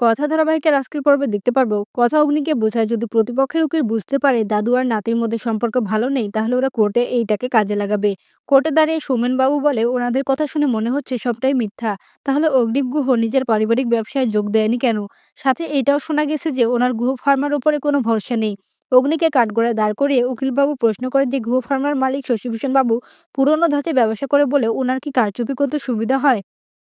কথা ধারাবাহিকের আজকের পর্বে দেখতে পারব। কথা অগ্নিকে বোঝায়, যদি প্রতিপক্ষের উকিল বুঝতে পারে দাদু আর নাতির মধ্যে সম্পর্ক ভালো নেই, তাহলে ওরা কোর্টে এইটাকে কাজে লাগাবে। কোর্টে দাঁড়িয়ে সৌমেন বাবু বলে, ওনাদের কথা শুনে মনে হচ্ছে সবটাই মিথ্যা। তাহলে অগ্নিব গুহ নিজের পারিবারিক ব্যবসায় যোগ দেয়নি কেন? সাথে এটাও শোনা গেছে যে, ওনার গুহ ফার্মার উপরে কোনো ভরসা নেই। অগ্নিকে কাঠগড়ায় দাঁড় করিয়ে উকিলবাবু প্রশ্ন করে যে গুহ ফার্মার মালিক শশীভূষণ বাবু পুরনো ধাঁচে ব্যবসা করে বলে ওনার কি কারচুপি করতে সুবিধা হয়?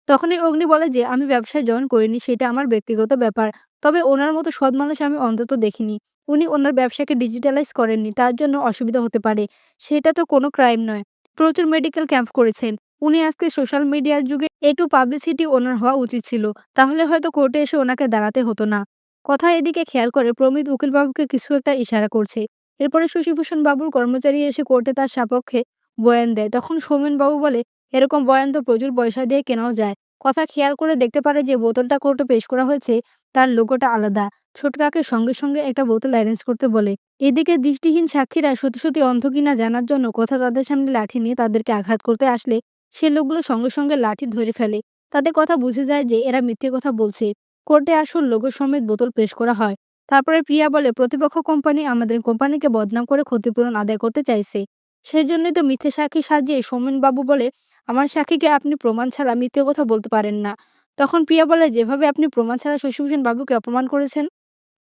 তখনই অগ্নি বলে যে, আমি ব্যবসায় জয়েন করিনি, সেটা আমার ব্যক্তিগত ব্যাপার। তবে ওনার মতো সৎ মানুষ আমি অন্তত দেখিনি। উনি ওনার ব্যবসাকে ডিজিটালাইজ করেননি, তার জন্য অসুবিধা হতে পারে। সেটা তো কোনো ক্রাইম নয়। প্রচুর মেডিকেল ক্যাম্প করেছেন। উনি আজকে সোশ্যাল মিডিয়ার যুগে একটু পাবলিসিটি ওনার হওয়া উচিত ছিল। তাহলে হয়তো কোর্টে এসে ওনাকে দাঁড়াতে হতো না। কথা এদিকে খেয়াল করে প্রমিত উকিলবাবুকে কিছু একটা ইশারা করছে। এরপরে শশীভূষণ বাবুর কর্মচারী এসে কোর্টে তার সাপক্ষে বয়ান দেয়। তখন সৌমেন বাবু বলে এরকম বয়ান তো প্রচুর পয়সা দিয়ে কেনাও যায়। কথা খেয়াল করে দেখতে পারে যে বোতলটা কোর্টে পেশ করা হয়েছে, তার লোগোটা আলাদা। ছোট কাকে সঙ্গে সঙ্গে একটা বোতল অ্যারেঞ্জ করতে বলে। এদিকে দৃষ্টিহীন সাক্ষীরা সত্যি সত্যি অন্ধ কিনা জানার জন্য কথা তাদের সামনে লাঠি নিয়ে তাদেরকে আঘাত করতে আসলে সে লোকগুলো সঙ্গে সঙ্গে লাঠি ধরে ফেলে। তাদের কথা বুঝে যায় যে এরা মিথ্যে কথা বলছে। কোর্টে আসল লোগো সমেত বোতল পেশ করা হয়। তারপরে প্রিয়া বলে, প্রতিপক্ষ কোম্পানি আমাদের কোম্পানিকে বদনাম করে ক্ষতিপূরণ আদায় করতে চাইছে। সেই জন্যই তো মিথ্যে সাক্ষী সাজিয়ে সৌমেন বাবু বলে আমার সাক্ষীকে আপনি প্রমাণ ছাড়া মিথ্যে কথা বলতে পারেন না। তখন প্রিয়া বলে, যেভাবে আপনি প্রমাণ ছাড়া শশীভূষণ বাবুকে অপমান করেছেন,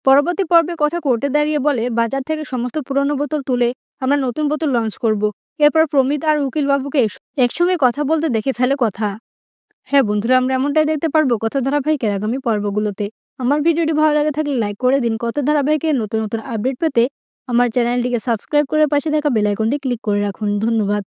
পরবর্তী পর্বে কথা কোর্টে দাঁড়িয়ে বলে, বাজার থেকে সমস্ত পুরনো বোতল তুলে আমরা নতুন বোতল লঞ্চ করব। এরপর প্রমিত আর উকিল বাবুকে একসঙ্গে কথা বলতে দেখে ফেলে কথা। হ্যাঁ বন্ধুরা, আমরা এমনটাই দেখতে পারব কথা ধারাবাহিকের আগামী পর্বগুলোতে। আমার ভিডিওটি ভালো লাগে থাকলে লাইক করে দিন। কথা ধারাবাহিকের নতুন নতুন আপডেট পেতে আমার চ্যানেলটিকে সাবস্ক্রাইব করে পাশে থাকা বেল আইকনটি ক্লিক করে রাখুন। ধন্যবাদ।